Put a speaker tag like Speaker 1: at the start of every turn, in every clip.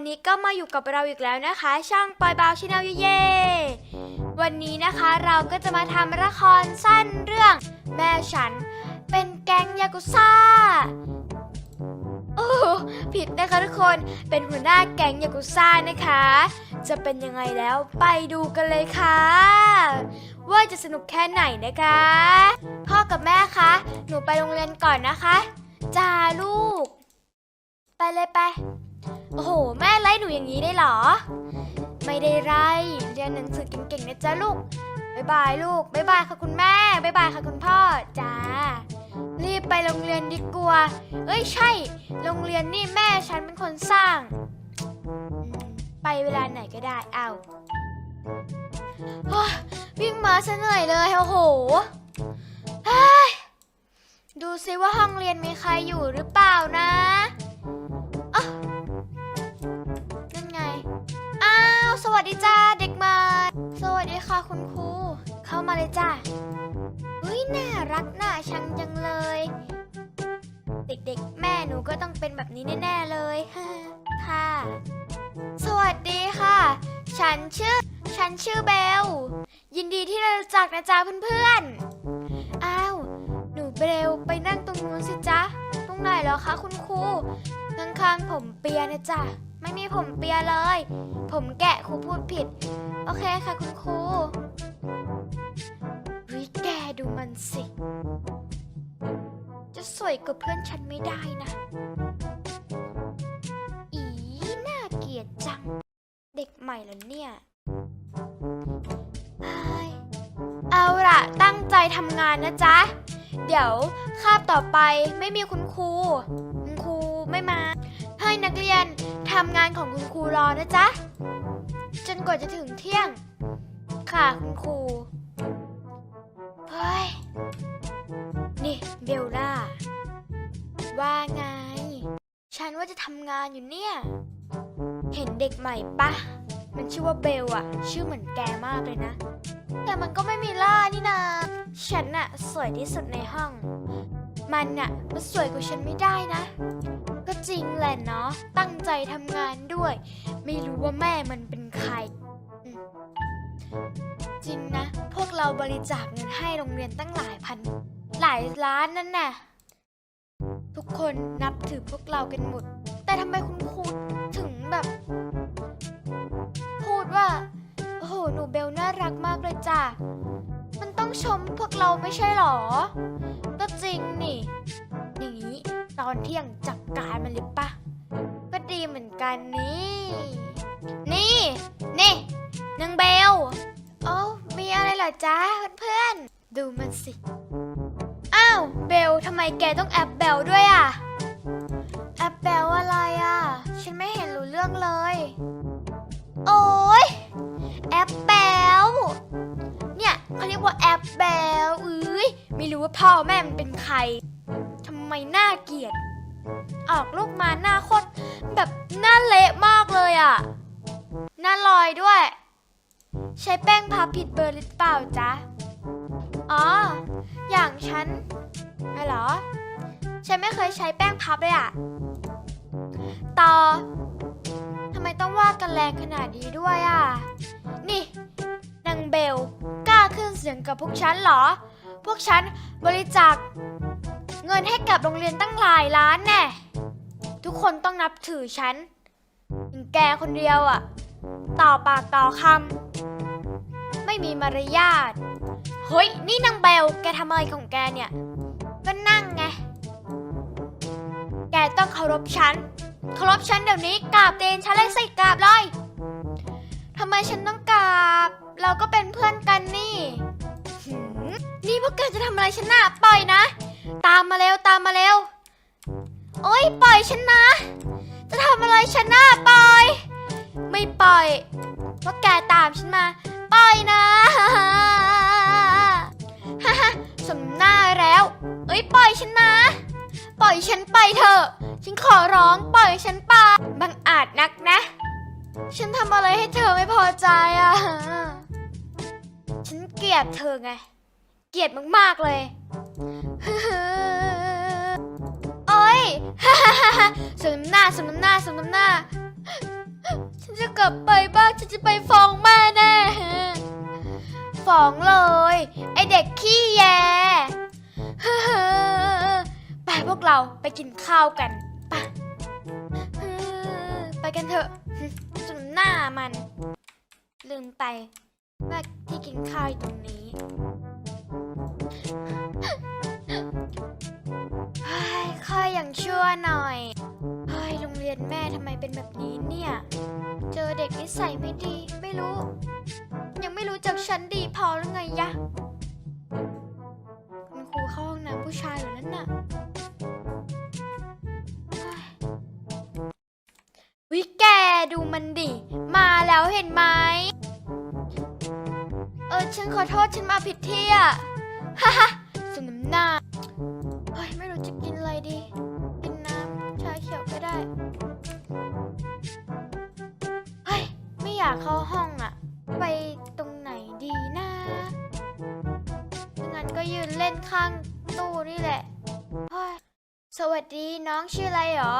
Speaker 1: วันนี้ก็มาอยู่กับเราอีกแล้วนะคะ ช่องปอยบาวชาแนลเย่ๆวันนี้นะคะเราก็จะมาทำละครสั้นเรื่อง แม่ฉัน เป็นแก๊งยากุซ่าโอ้ผิดนะคะทุกคนเป็นหัวหน้าแก๊งยากุซ่านะคะ จะเป็นยังไงแล้วไปดูกันเลยค่ะ ว่าจะสนุกแค่ไหนนะคะ พ่อกับแม่คะ หนูไปโรงเรียนก่อนนะคะจ้าลูก ไปเลยไป โอ้โห แม่ไล่หนูอย่างนี้ได้เหรอ ไม่ได้ไล่เรียนหนังสือเก่งๆนะจ๊ะลูกบ๊ายบายลูกบ๊ายบายค่ะคุณแม่บ๊ายบายค่ะคุณพ่อจ้ารีบไปโรงเรียนดีกว่าเอ้ยใช่ โรงเรียนนี่แม่ฉันเป็นคนสร้าง ไปเวลาไหนก็ได้เอาวิ่งมาซะเหนื่อยเลยโอ้โหดูซิว่าห้องเรียนมีใครอยู่หรือเปล่านะ วัสดีจ้าเด็กใหมาสวัสดีค่ะคุณครู เข้ามาเลยจ้าเฮ้ยน่ารักน่าชังจังเลย เด็กๆ แม่หนูก็ต้องเป็นแบบนี้แน่ๆเลยค่ะ สวัสดีค่ะ ฉันชื่อ ฉันชื่อเบล ยินดีที่ได้รู้จักนะจ๊ะเพื่อนๆ อ้าว หนูเบลไปนั่งตรงนู้นสิจ๊ะ ตรงไหนเหรอคะคุณครูข้างๆผมเปียนะจ๊ะ ไม่มีผมเปียเลย ผมแกะครูพูดผิด โอเคค่ะคุณครูวิแกดูมันสิ จะสวยกว่าเพื่อนฉันไม่ได้นะ อีน่าเกลียดจัง เด็กใหม่เหรอเนี่ยเฮ้ยเอาล่ะตั้งใจทำงานนะจ๊ะ เดี๋ยวคาบต่อไปไม่มีคุณครู คุณครูไม่มา ให้นักเรียนทำงานของคุณครูรอนะจ๊ะ จนกว่าจะถึงเที่ยง ค่ะคุณครู เฮ้ย นี่เบลล่า ว่าไง ฉันว่าจะทำงานอยู่เนี่ย เห็นเด็กใหม่ปะ มันชื่อว่าเบลอะชื่อเหมือนแกมากเลยนะ แต่มันก็ไม่มีล่านี่นา ฉันอะสวยที่สุดในห้อง มันอะมันสวยกว่าฉันไม่ได้นะ ก็จริงแหละเนาะตั้งใจทำงานด้วย ไม่รู้ว่าแม่มันเป็นใคร จริงนะ พวกเราบริจาคเงินให้โรงเรียนตั้งหลายพัน หลายล้านนั่นน่ะ ทุกคนนับถือพวกเรากันหมด แต่ทำไมคุณครูถึงแบบ พูดว่า โอ้โห หนูเบลน่ารักมากเลยจ้ะมันต้องชมพวกเราไม่ใช่หรอ ก็จริงนี่ อนเที่ยงจัดการมันเลยปะก็ดีเหมือนกันนี่ นี่ นี่นางเบลโอ้ามีอะไรเหรอจ๊ะเพื่อนๆ ดูมันสิ อ้าว เบลทำไมแกต้องแอปเบลด้วยอะ แอปเบลอะไรอะ ฉันไม่เห็นรู้เรื่องเลย โอ้ยแอปเบลเนี่ยเขาเรียกว่าแอปเบลอุ้ยไม่รู้ว่าพ่อแม่มันเป็นใคร ทำไมหน้าเกลียด ออกลูกมาหน้าโคตรแบบหน้าเละมากเลยอะ หน้าลอยด้วย ใช้แป้งพับผิดเบอร์หรือเปล่าจ๊ะ อ๋อ อย่างฉันอะไรเหรอ ฉันไม่เคยใช้แป้งพับเลยอะต่อทำไมต้องว่ากันแรงขนาดนี้ด้วยอะนี่นางเบล กล้าขึ้นเสียงกับพวกฉันเหรอ พวกฉันบริจาค เงินให้กับโรงเรียนตั้งหลายล้านแน่ ทุกคนต้องนับถือฉันอย่างแกคนเดียวอะต่อปากต่อคำไม่มีมารยาท เฮ้ย นี่นางเบล แกทำอะไรของแกเนี่ย ก็นั่งไง แกต้องเคารพฉัน เคารพฉันเดี๋ยวนี้กราบเตนฉันเลยใสิกราบเลยทำไมฉันต้องกราบ เราก็เป็นเพื่อนกันนี่ นี่พวกแกจะทำอะไรฉันน่ะปล่อยนะ ตามมาเร็วตามมาเร็ว โอ๊ยปล่อยฉันนะ จะทำอะไรฉันนะปล่อย ไม่ปล่อยเพราะแกตามฉันมา ปล่อยนะฮ่าฮ่าสมหน้าแล้ว เอ้ยปล่อยฉันนะ ปล่อยฉันไปเถอะ ฉันขอร้องปล่อยฉันไปบังอาจนักนะ ฉันทำอะไรให้เธอไม่พอใจอะ ฉันเกลียดเธอไง เกลียดมากๆเลย โอ้ยฮ่าฮ่าฮ่าสมน้ำหน้าสมน้ำหน้าสมน้ำหน้า ฉันจะกลับไปบ้านฉันจะไปฟ้องแม่แน่ฟ้องเลย ไอเด็กขี้แยไปพวกเราไปกินข้าวกันไปไปกันเถอะจนหน้ามัน ลืมไปว่าที่กินข้าวอยู่ตรงนี้ เรียนแม่ทำไมเป็นแบบนี้เนี่ย เจอเด็กนิสัยไม่ดีไม่รู้ ยังไม่รู้จักฉันดีพอหรือไงยะ คุณครูเข้าห้องน้ำผู้ชายเหรอนั่นน่ะวิแกดูมันดิ มาแล้วเห็นไหม เออ ฉันขอโทษฉันมาผิดที่อะ ฮ่าฮ่าสมน้ำหน้าากเข้าห้องอะไปตรงไหนดีนะงั้นก็ยืนเล่นข้างตู้นี่แหละ สวัสดีน้องชื่ออะไรหรอ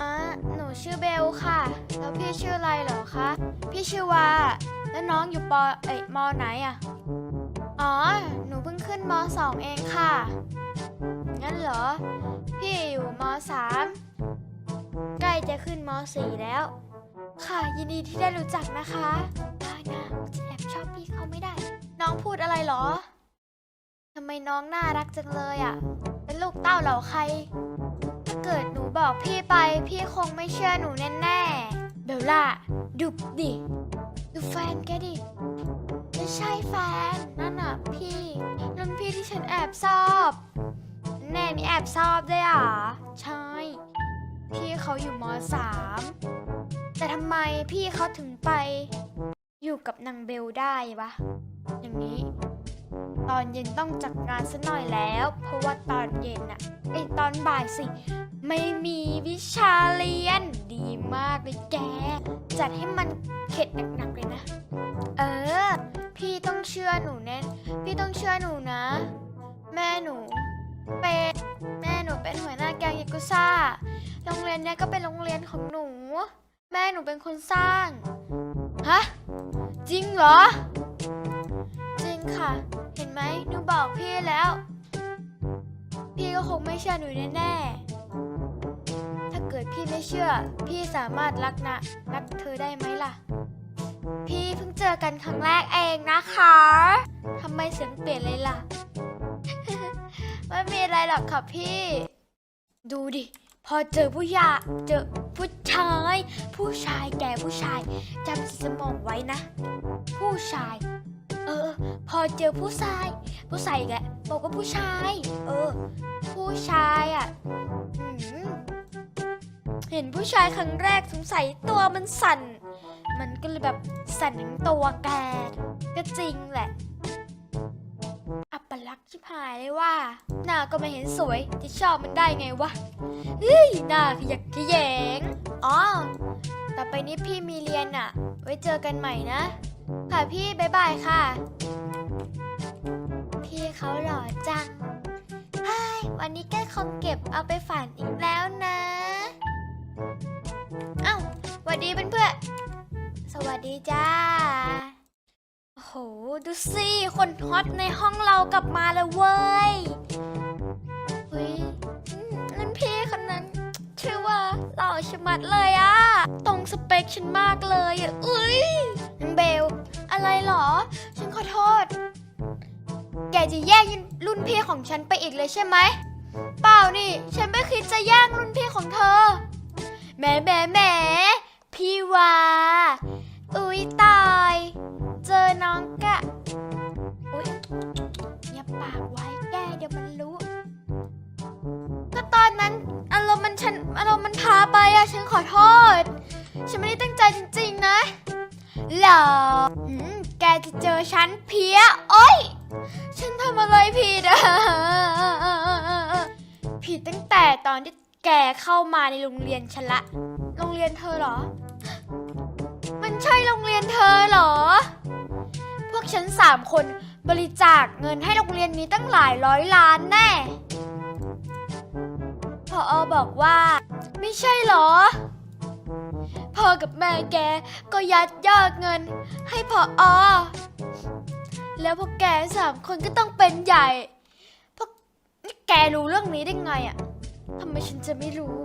Speaker 1: อะหนูชื่อเบลค่ะ แล้วพี่ชื่ออะไรเหรอคะ พี่ชื่อว่า แล้วน้องอยู่ปอเอ้ยมอไหนอะอ๋อ หนูเพิ่งขึ้นมสองเองค่ะ งั้นเหรอ พี่อยู่มสามใกล้จะขึ้นมสี่แล้ว ค่ะ ยินดีที่ได้รู้จักนะคะได้นะจะแอบชอบพี่เขาไม่ได้ น้องพูดอะไรเหรอทำไมน้องน่ารักจังเลยอะ่ะ เป็นลูกเต้าเหล่าใคร ถ้าเกิดหนูบอกพี่ไป พี่คงไม่เชื่อหนูแน่ๆเบลล่าดุบดิ ดูแฟนแกดิ ไม่ใช่แฟน นั่นน่ะพี่รุ่นพี่ที่ฉันแอบชอบ แน่มีแอบชอบด้วยอะ ใช่ พี่เขาอยู่มสาม แต่ทำไมพี่เขาถึงไปอยู่กับนางเบลได้วะ อย่างนี้ ตอนเย็นต้องจัดงานซะหน่อยแล้ว เพราะว่าตอนเย็นอะไอตอนบ่ายสิ ไม่มีวิชาเรียนดีมากเลยแก จัดให้มันเข็ดหนักๆเลยนะ เออ พี่ต้องเชื่อหนูแน่พี่ต้องเชื่อหนูนะ แม่หนูเป็นแม่หนูเป็นหัวหน้าแก๊งยากุซ่าโรงเรียนเนี้ยก็เป็นโรงเรียนของหนู แม่หนูเป็นคนสร้าง ฮะ จริงเหรอ จริงค่ะ เห็นไหมหนูบอกพี่แล้ว พี่ก็คงไม่เชื่อหนูแน่ๆ ถ้าเกิดพี่ไม่เชื่อ พี่สามารถรักนะ รักเธอได้ไหมล่ะ พี่เพิ่งเจอกันครั้งแรกเองนะคะทำไมเสียงเปลี่ยนเลยล่ะ ไม่มีอะไรหรอกค่ะพี่ ดูดิ พอเจอผู้ยาเจอ ผู้ชาย ผู้ชายแกผู้ชายจำสมองไว้นะ ผู้ชาย เออ พอเจอผู้ชาย ผู้ชายอีกแกบอกว่าผู้ชาย เออ ผู้ชายอะเห็นผู้ชายครั้งแรกสงสัยตัวมันสั่น มันก็เลยแบบสั่นทั้งตัวแกก็จริงแหละ หายเลยว่า หน้าก็ไม่เห็นสวย จะชอบมันได้ไงวะ เฮ้ย หน้าขยักขยง อ๋อ ต่อไปนี้พี่มีเรียนอะไว้เจอกันใหม่นะ ค่ะพี่บ๊ายบายค่ะ พี่เขาหล่อจังเฮ้ยวันนี้แก้คอมเก็บเอาไปฝันอีกแล้วนะอ้าวสวัสดีเพื่อนๆสวัสดีจ้า หดูสิคนฮอตในห้องเรากลับมาแล้วเว้ยเฮ้ยนั่นพี่คนนั้น ชื่อว่าหล่อชะมัดเลยอะตรงสเปคฉันมากเลยอะอุ้ยนางเบล อะไรเหรอ ฉันขอโทษ แกจะแย่งรุ่นพี่ของฉันไปอีกเลยใช่ไหมเปล่านี่ ฉันไม่คิดจะแย่งรุ่นพี่ของเธอแหมแหมแหมพี่วาอุ๊ยตาย อารมณ์มันพาไปอะฉันขอโทษ ฉันไม่ได้ตั้งใจจริงๆนะเหรอหืมแกจะเจอฉันเพี้ยโอ๊ยฉันทำอะไรผิดอะผิดตั้งแต่ตอนที่แกเข้ามาในโรงเรียนฉันละ โรงเรียนเธอเหรอ มันใช่โรงเรียนเธอเหรอ พวกฉันสามคนบริจาคเงินให้โรงเรียนนี้ตั้งหลายร้อยล้านแน่พออบอกว่า ไม่ใช่หรอพพ่อกับแม่แกก็ยัดยอดเงิน ให้พออ แล้วพวกแกสามคนก็ต้องเป็นใหญ่พวกนี่แกรู้เรื่องนี้ได้ไงอะทำไมฉันจะไม่รู้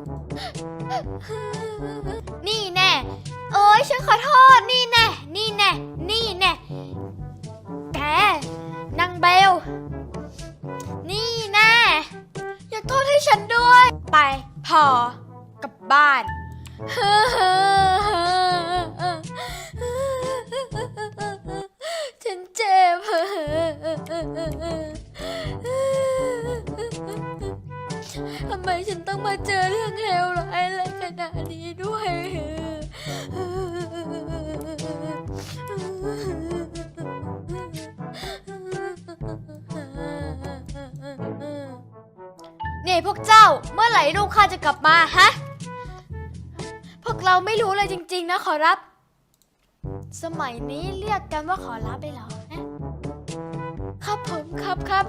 Speaker 1: นี่แน่ เอ้ยฉันขอโทษ นี่แน่ นี่แน่ พวกเจ้า เมื่อไหร่ลูกข้าจะกลับมาฮะ พวกเราไม่รู้เลยจริง ๆ นะขอรับ สมัยนี้เรียกกันว่าขอรับได้เหรอนะครับผมครับครับ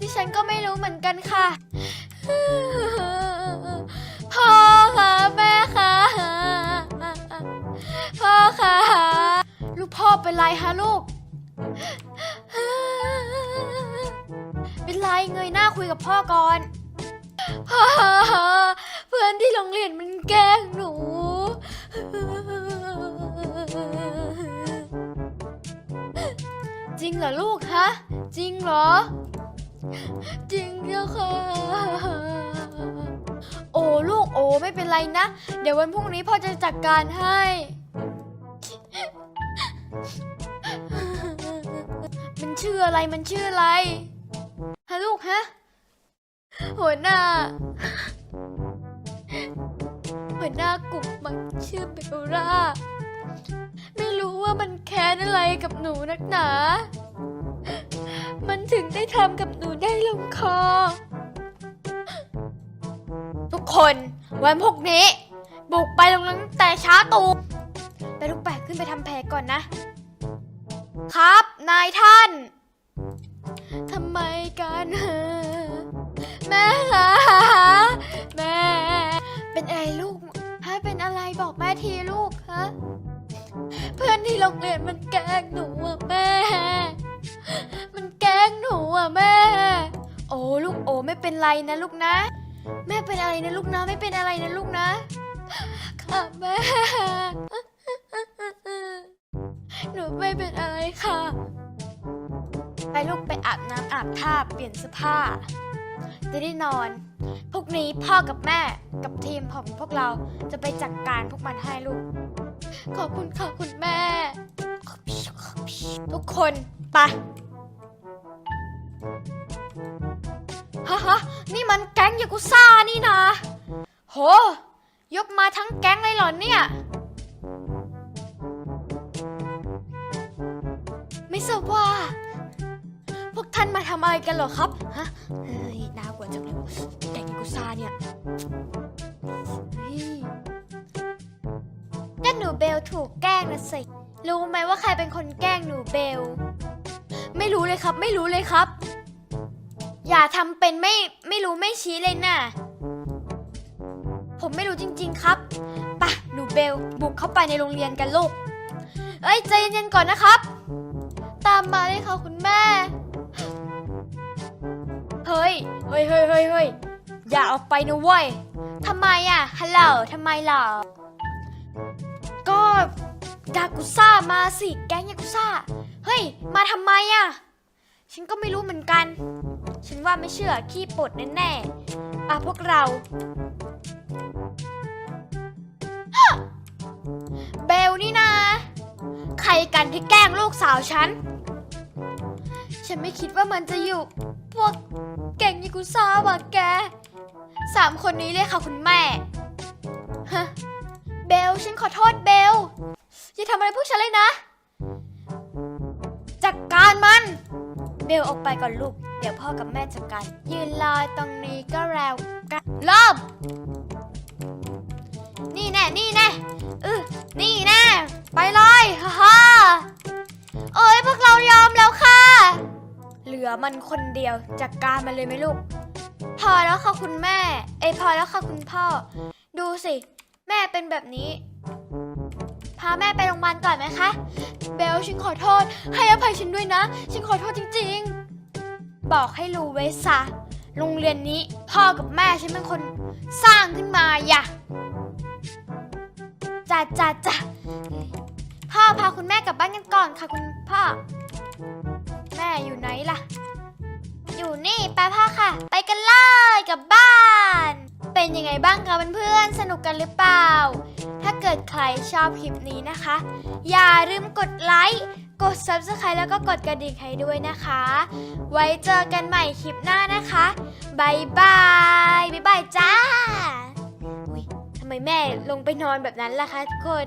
Speaker 1: ดิฉันก็ไม่รู้เหมือนกันค่ะ พ่อค่ะแม่ค่ะ พ่อค่ะ ลูกพ่อเป็นไรฮะลูก เป็นไรเงยหน้าคุยกับพ่อก่อน พ่อเพื่อนที่โรงเรียนมันแกล้งหนู จริงเหรอลูกฮะ จริงเหรอ จริงเจ้าค่ะ โอ้ลูกโอ้ไม่เป็นไรนะ เดี๋ยววันพรุ่งนี้พ่อจะจัดการให้ มันชื่ออะไรมันชื่ออะไรฮะลูกฮะ หัวหน้า หัวหน้ากลุ่มมันชื่อเบลล่า ไม่รู้ว่ามันแค้นอะไรกับหนูนักหนา มันถึงได้ทำกับหนูได้ลงคอ ทุกคนวันพวกนี้ บุกไปโรงเรียนตั้งแต่ช้าตูไปลูกแปะขึ้นไปทำแผลก่อนนะ ครับนายท่าน ทำไมกัน แม่คะแม่ เป็นอะไรลูกฮะเป็นอะไรบอกแม่ทีลูกฮะเพื่อนที่โรงเรียนมันแกล้งหนูอะแม่ มันแกล้งหนูอะแม่ โอ้ลูกโอ้ไม่เป็นไรนะลูกนะ แม่เป็นอะไรนะลูกนะไม่เป็นอะไรนะลูกนะ ค่ะแม่ หนูไม่เป็นอะไรค่ะ ไปลูกไปอาบน้ำอาบท่าเปลี่ยนเสื้อผ้า จะได้นอนพรุ่งนี้พ่อกับแม่กับทีมของพวกเราจะไปจัดการพวกมันให้ลูก ขอบคุณค่ะคุณแม่ ทุกคนไปฮะฮะนี่มันแก๊งยากุซ่านี่นะ โห ยกมาทั้งแก๊งเลยเหรอเนี่ย ไม่ทราบว่า พวกท่านมาทำอะไรกันเหรอครับ ฮะ น่ากลัวจังเลยแก๊งกุซ่าเนี่ยเฮ้ยก็หนูเบลถูกแกล้งนะสิ รู้ไหมว่าใครเป็นคนแกล้งหนูเบล ไม่รู้เลยครับ ไม่รู้เลยครับ อย่าทำเป็นไม่ไม่รู้ไม่ชี้เลยน่ะ ผมไม่รู้จริง ๆครับปะหนูเบลบุกเข้าไปในโรงเรียนกันลูก เอ้ยใจเย็นๆก่อนนะครับ ตามมาเลยค่ะคุณแม่ เฮ้ย เฮ้ยเฮ้ยเฮ้ยเฮ้ยอย่าเอาไปนะเว้ยทำไมอะฮัลโหลทำไมล่ะก็ยากุซ่ามาสิแก๊งยากุซ่า เฮ้ย มาทำไมอะ ฉันก็ไม่รู้เหมือนกัน ฉันว่าไม่เชื่อขี้ปดแน่ๆอะพวกเราเบลนี่นะ ใครกันที่แกล้งลูกสาวฉัน ฉันไม่คิดว่ามันจะอยู่ พวก แก่งยากุซ่าว่ะแกสามคนนี้เลยค่ะคุณแม่ฮะเบลฉันขอโทษเบลอย่าทำอะไรพวกฉันเลยนะ จัดการมัน เบลออกไปก่อนลูก เดี๋ยวพ่อกับแม่จัดการ ยืนรอตรงนี้ก็แล้วกันเริ่มนี่แน่ นี่แน่เออนี่แน่ ไปเล ลือมันคนเดียวจัดการมันเลยไหมลูก พอแล้วค่ะคุณแม่ เอยพอแล้วค่ะคุณพ่อ ดูสิ แม่เป็นแบบนี้ พาแม่ไปโรงพยาบาลก่อนไหมคะ เบลฉันขอโทษ ให้อภัยฉันด้วยนะ ฉันขอโทษจริง ๆ บอกให้รู้ไว้ซะโรงเรียนนี้พ่อกับแม่ฉันเป็นคนสร้างขึ้นมาอย่าจ้าจ้าจ้าพ่อพาคุณแม่กลับบ้านกันก่อนค่ะคุณพ่อ อยู่ไหนล่ะ อยู่นี่ไปพ่อค่ะ ไปกันเลยกลับบ้าน เป็นยังไงบ้างคะเพื่อนๆสนุกกันหรือเปล่า ถ้าเกิดใครชอบคลิปนี้นะคะ อย่าลืมกดไลค์กด Subscribe แล้วก็กดกระดิ่งให้ด้วยนะคะ ไว้เจอกันใหม่คลิปหน้านะคะบายบายบายบายจ้าทำไมแม่ลงไปนอนแบบนั้นล่ะคะทุกคน